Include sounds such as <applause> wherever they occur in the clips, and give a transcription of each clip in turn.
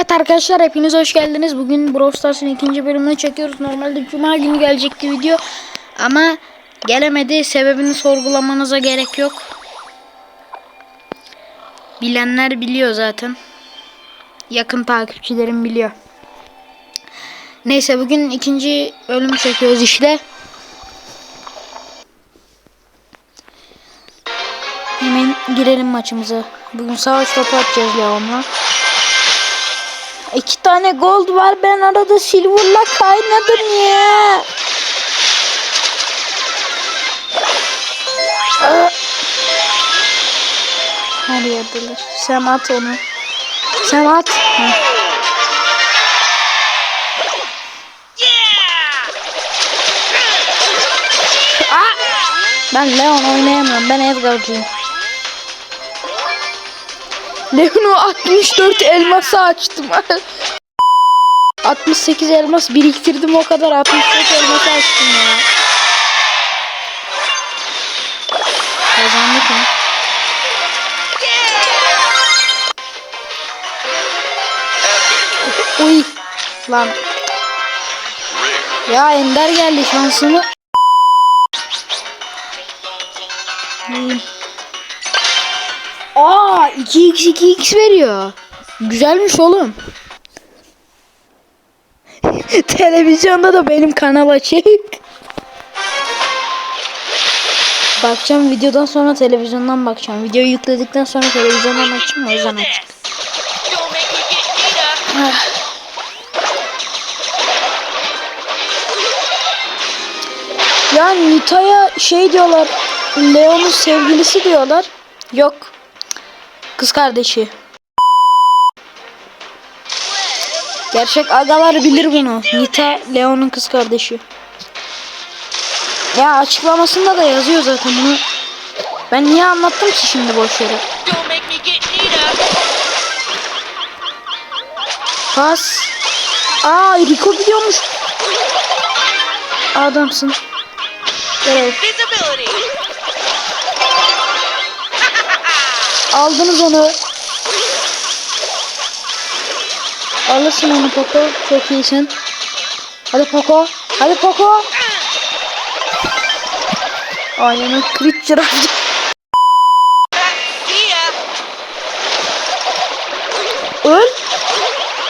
Evet arkadaşlar hepiniz hoş geldiniz. Bugün Brawl Stars'ın ikinci bölümünü çekiyoruz. Normalde cuma günü gelecekti video. Ama gelemedi. Sebebini sorgulamanıza gerek yok. Bilenler biliyor zaten. Yakın takipçilerim biliyor. Neyse bugün ikinci bölümü çekiyoruz işte. Hemen girelim maçımıza. Bugün savaş topu atacağız Leon'la. İki tane gold var ben arada silver'la kaynadım ya. Her yerdeler. Sen at onu. Sen at. Heh. Aa! Ben Leon oynayamıyorum. Ben Edgar'cıyım. Leon'u 64 elması açtım. <laughs> 68 elmas biriktirdim o kadar 64 elması açtım ya. Kazandık mı? Uy lan. Ya Ender geldi şansını. Hmm. Aa 2x 2x veriyor. Güzelmiş oğlum. <laughs> Televizyonda da benim kanal açık. Bakacağım videodan sonra televizyondan bakacağım. Videoyu yükledikten sonra televizyondan açayım o yüzden açık. Nita. Ya Nita'ya şey diyorlar. Leon'un sevgilisi diyorlar. Yok. Kız kardeşi. Gerçek agalar bilir bunu. Nita Leon'un kız kardeşi. Ya açıklamasında da yazıyor zaten bunu. Ben niye anlattım ki şimdi boş yere? Pas. Aa Rico biliyormuş. Adamsın. Evet. Aldınız onu. Alırsın onu Poco. Çok iyisin. Hadi Poco. Hadi Poco. Aynen. See ya. Öl.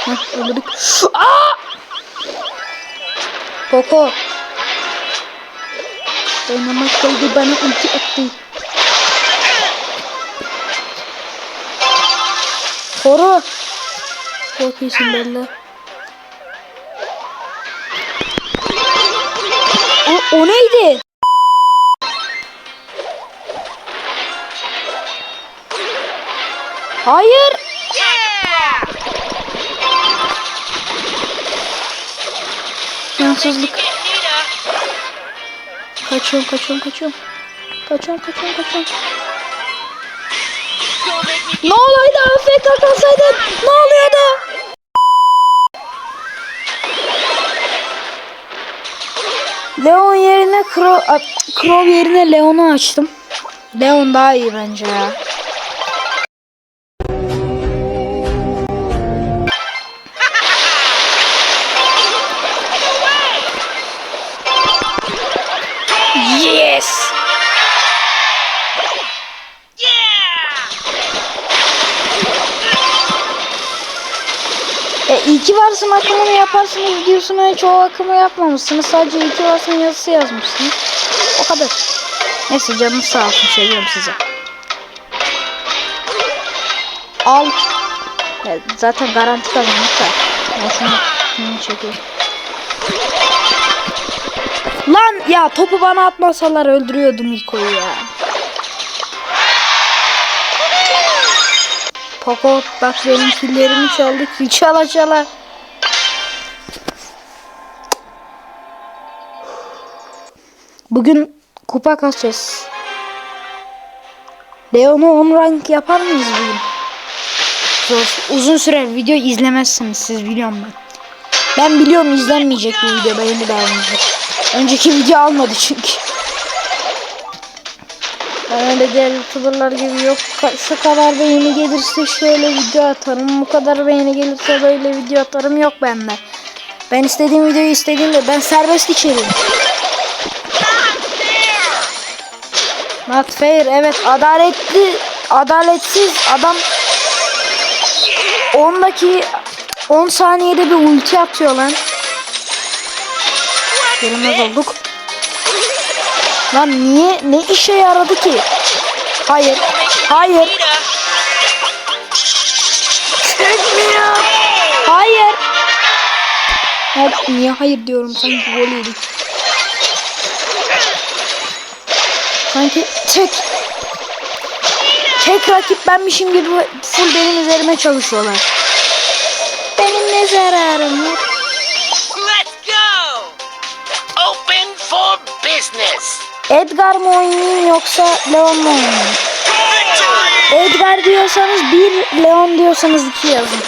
Heh, öldürdük. Aa! Poco. Oynamak geldi bana ulti attı. Koru. İyisin Bella. O, o neydi? Hayır. Yansızlık. Kaçıyorum kaçıyorum kaçıyorum. Kaçıyorum kaçıyorum kaçıyorum. Ne olaydı AFK kalsaydın? Ne oluyordu? Leon yerine Crow, Crow yerine Leon'u açtım. Leon daha iyi bence ya. Diyorsun hiç o akımı yapmamışsınız. Sadece iyi ki varsın yazısı yazmışsınız. O kadar. Neyse canınız sağ olsun seviyorum sizi. Al. Ya, zaten garanti kazandık da. Şunu, şunu. Lan ya topu bana atmasalar öldürüyordum ilk oyu ya. Poco bak benim killerimi çaldı ki çala çala. Bugün kupa kasacağız. Leon'u 10 rank yapar mıyız bugün? Zor. Uzun sürer video izlemezsiniz siz biliyorum ben. Ben biliyorum izlenmeyecek bu video beğeni de. Önceki video almadı çünkü. Ben öyle diğer youtuberlar gibi yok şu kadar beğeni gelirse şöyle video atarım bu kadar beğeni gelirse böyle video atarım yok bende. Ben istediğim videoyu istediğimde ben serbest içeriğim. Not fair evet adaletli adaletsiz adam 10 dakika 10 saniyede bir ulti atıyor lan. Görünmez olduk. Lan niye ne işe yaradı ki? Hayır. Hayır. Çekmiyor. Hayır. Hayır, niye hayır diyorum sanki gol yedik. Sanki tek tek rakip benmişim gibi full benim üzerime çalışıyorlar. Benim ne zararım var? Let's go! Open for business. Edgar mı oynayayım yoksa Leon mu oynayayım? Edgar diyorsanız bir, Leon diyorsanız iki yazın.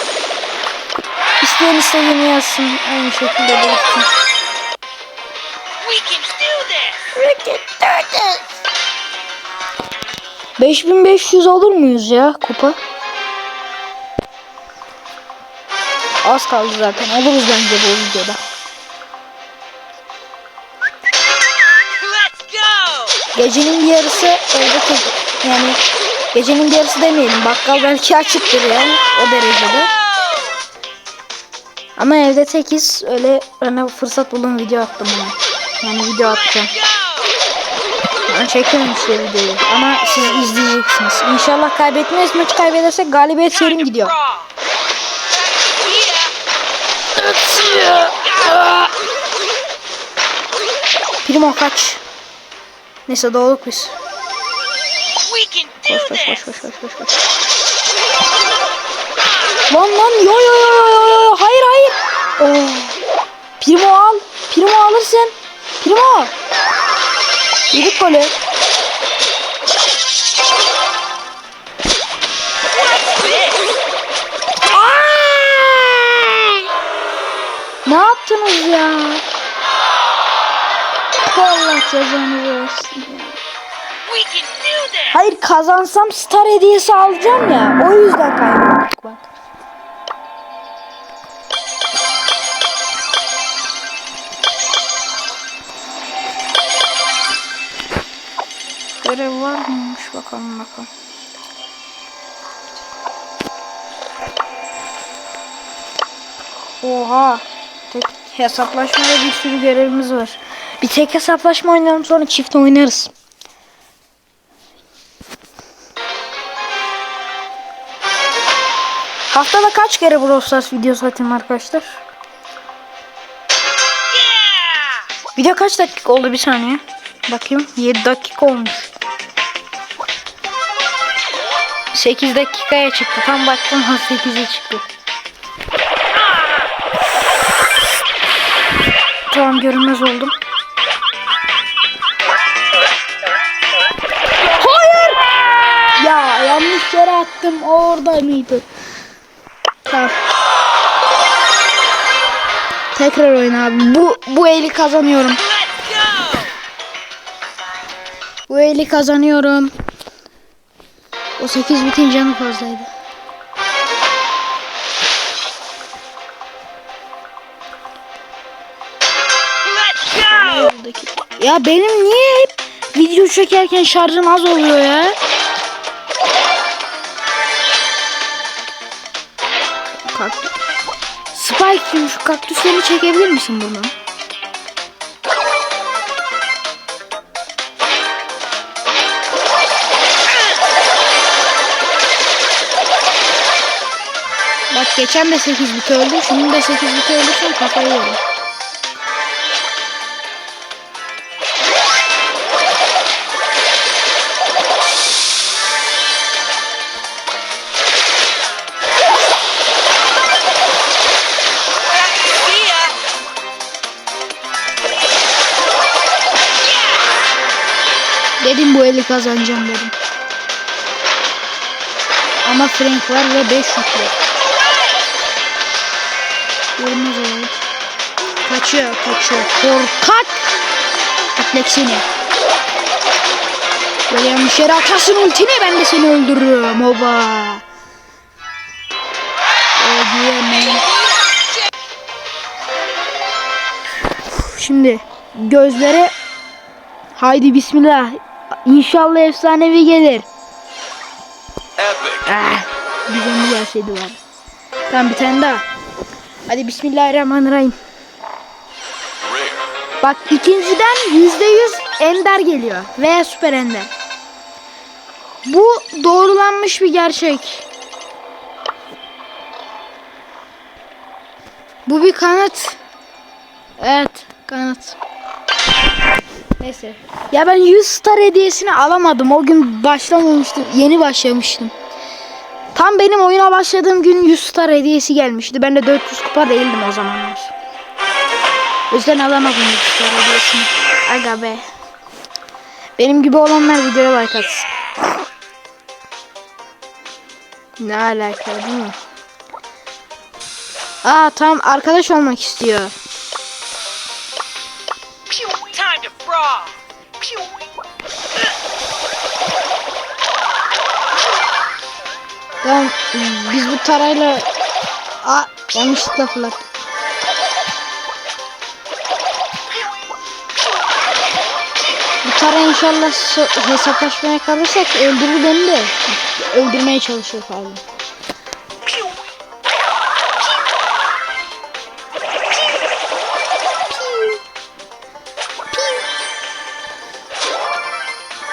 İsteyen istediğini yazsın. Aynı şekilde belirtin. We can do this! 5500 olur muyuz ya kupa? Az kaldı zaten. Oluruz bence bu videoda. Gecenin bir yarısı evde tek. Yani gecenin bir yarısı demeyelim. Bakkal belki açıktır yani o derecede. Ama evde tekiz. Öyle öne fırsat buldum video attım ona. Yani video atacağım. Çekiyorum işte videoyu. Ama siz izleyeceksiniz. İnşallah kaybetmeyiz. Maç kaybedersek galibiyet serim gidiyor. Primo kaç. Neyse doğduk biz. Koş koş koş koş koş koş. Lan lan yo yo yo yo yo hayır hayır. Oh. Primo al. Primo alırsın. Primo. Yedik golü. Ne yaptınız ya? Allah cezanı versin ya. Hayır kazansam star hediyesi alacağım ya. O yüzden kaybettik bak. Görev var mıymış bakalım bakalım. Oha. Tek hesaplaşmada bir sürü görevimiz var. Bir tek hesaplaşma oynayalım sonra çift oynarız. Haftada kaç kere Brawl Stars videosu atayım arkadaşlar? Video kaç dakika oldu bir saniye? Bakayım 7 dakika olmuş. 8 dakikaya çıktı. Tam baktım ha 8'e çıktı. Tamam görünmez oldum. Hayır! Ya yanlış yere attım. Orada mıydı? Tamam. Tekrar oyna abi. Bu bu eli kazanıyorum. Bu eli kazanıyorum. O 8 bitin canı fazlaydı. Let's go! Buradaki- Ya benim niye hep video çekerken şarjım az oluyor ya? Kaktüs. Spike'cim şu kaktüsleri çekebilir misin buradan? Geçen de 8 bit öldüm. Şimdi de 8 bit öldürsem kafayı yerim. Dedim bu eli kazanacağım dedim. Ama Frank var ve 5 şut. Görmez olayım. Kaçıyor, kaçıyor. Korkak! Atleksini. Böyle yanlış yere atarsın ultini ben de seni öldürürüm oba. Ödeyemem. Şimdi gözlere haydi bismillah. İnşallah efsanevi gelir. Ah, güzel bir gelseydi var. Tamam bir tane daha. Hadi bismillahirrahmanirrahim. Bak ikinciden yüzde yüz ender geliyor. Veya süper ender. Bu doğrulanmış bir gerçek. Bu bir kanıt. Evet kanıt. Neyse. Ya ben 100 star hediyesini alamadım. O gün başlamamıştım. Yeni başlamıştım. Tam benim oyuna başladığım gün 100 star hediyesi gelmişti. Ben de 400 kupa değildim o zamanlar. O yüzden alamadım 100 star hediyesini. Aga be. Benim gibi olanlar videoya like atsın. Ne alaka değil mi? Aa tam arkadaş olmak istiyor. Tamam biz bu tarayla Aa yanlışlıkla fırlattık. Bu tara inşallah so- hesaplaşmaya kalırsak öldürür beni de. Öldürmeye çalışıyor pardon.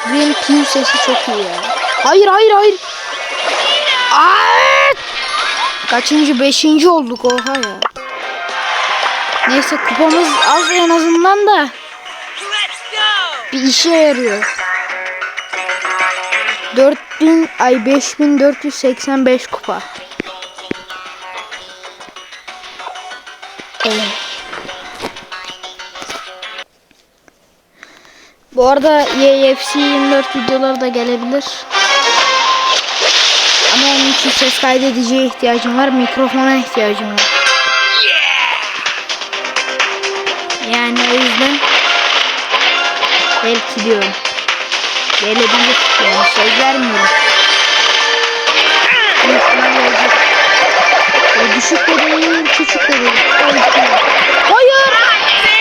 Green Pew sesi çok iyi ya. Hayır hayır hayır. Kaçıncı? Beşinci olduk oha ya. Neyse kupamız az en azından da bir işe yarıyor. 4000 ay 5485 kupa. Evet. Bu arada YFC 24 videoları da gelebilir. Onun için ses kaydediciye ihtiyacım var, mikrofona ihtiyacım var. Yani o yüzden belki diyorum. Gelebilir. Yani söz vermiyorum. O düşük de değil, küçük de değil. Hayır.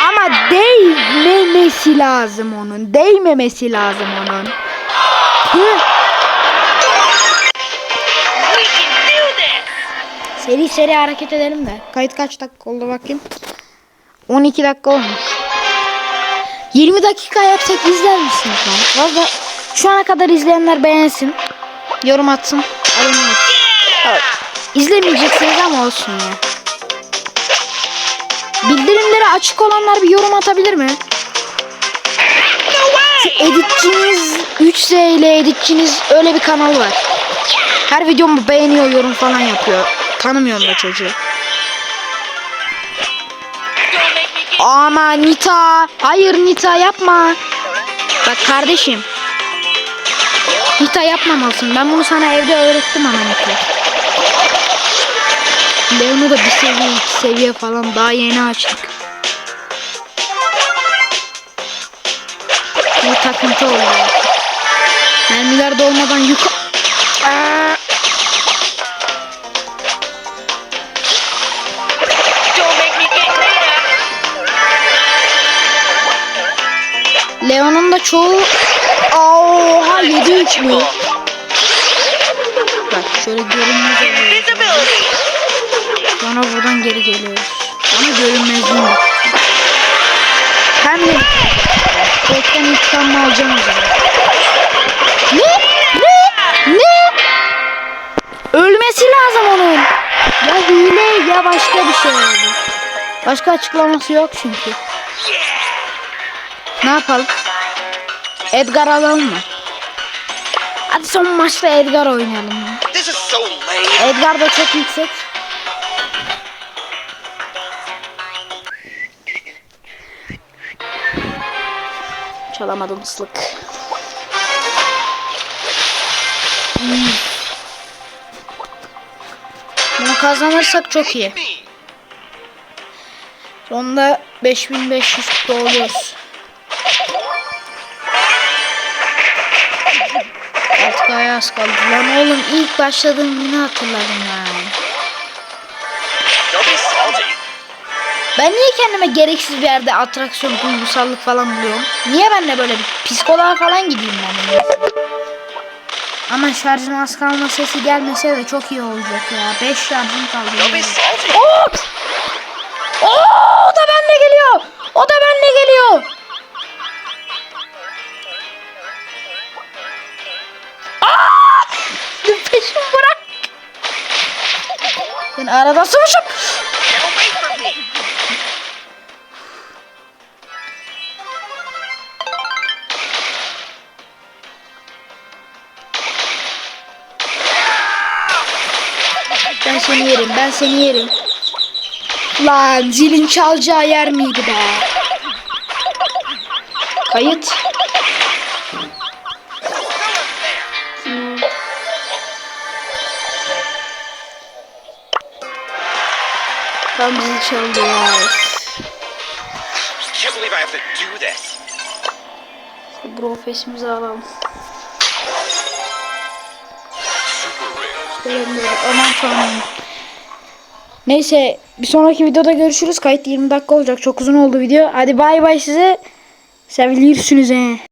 Ama değmemesi lazım onun. Değmemesi lazım onun. Hı. Seri seri hareket edelim de. Kayıt kaç dakika oldu bakayım. 12 dakika olmuş. 20 dakika yapsak izler misiniz lan? Valla şu ana kadar izleyenler beğensin. Yorum atsın. Abone. Evet. İzlemeyeceksiniz ama olsun ya. Bildirimleri açık olanlar bir yorum atabilir mi? Şu editçiniz 3Z ile editçiniz öyle bir kanal var. Her videomu beğeniyor, yorum falan yapıyor. Tanımıyorum da çocuğu. Ama Nita. Hayır Nita yapma. Bak kardeşim. Nita yapmamalısın. Ben bunu sana evde öğrettim ama Nita. Leon'u da bir seviye, iki seviye falan daha yeni açtık. Bu takıntı oluyor. Mermiler dolmadan yukarı... Leon'un da çoğu... Oha 7 3 bu. Bak şöyle görünmez! Sonra buradan geri geliyoruz. Ama görünmezliğim yok. Hem de Bottan intikamımı alacağım o zaman. Ne? Ne? Ne? Ölmesi lazım onun. Ya hile ya başka bir şey oldu. Başka açıklaması yok çünkü. Ne yapalım? Edgar alalım mı? Hadi son maçta Edgar oynayalım. ya. This is so lame. Edgar da çok yüksek. Çalamadım ıslık. Hmm. Bunu kazanırsak çok iyi. Sonunda 5500 kupa Artık ayaz kaldı. Lan oğlum ilk başladığım günü hatırladım lan. Don't be salty. Ben niye kendime gereksiz bir yerde atraksiyon, duygusallık falan buluyorum? Niye ben de böyle bir psikoloğa falan gideyim ben? Ama şarjın az kalma sesi gelmese de çok iyi olacak ya. 5 şarjım kaldı. Hop! Oo, o da benimle geliyor. O da benimle geliyor. Peşimi bırak. Ben arada me. Ben seni yerim, ben seni yerim. Lan zilin çalacağı yer miydi be? Kayıt. Tam zil çaldı ya. Can't believe I have to do this. Brofesimizi alalım. Aman tanrım. Neyse bir sonraki videoda görüşürüz. Kayıt 20 dakika olacak. Çok uzun oldu video. Hadi bay bay size. Sevilirsiniz he.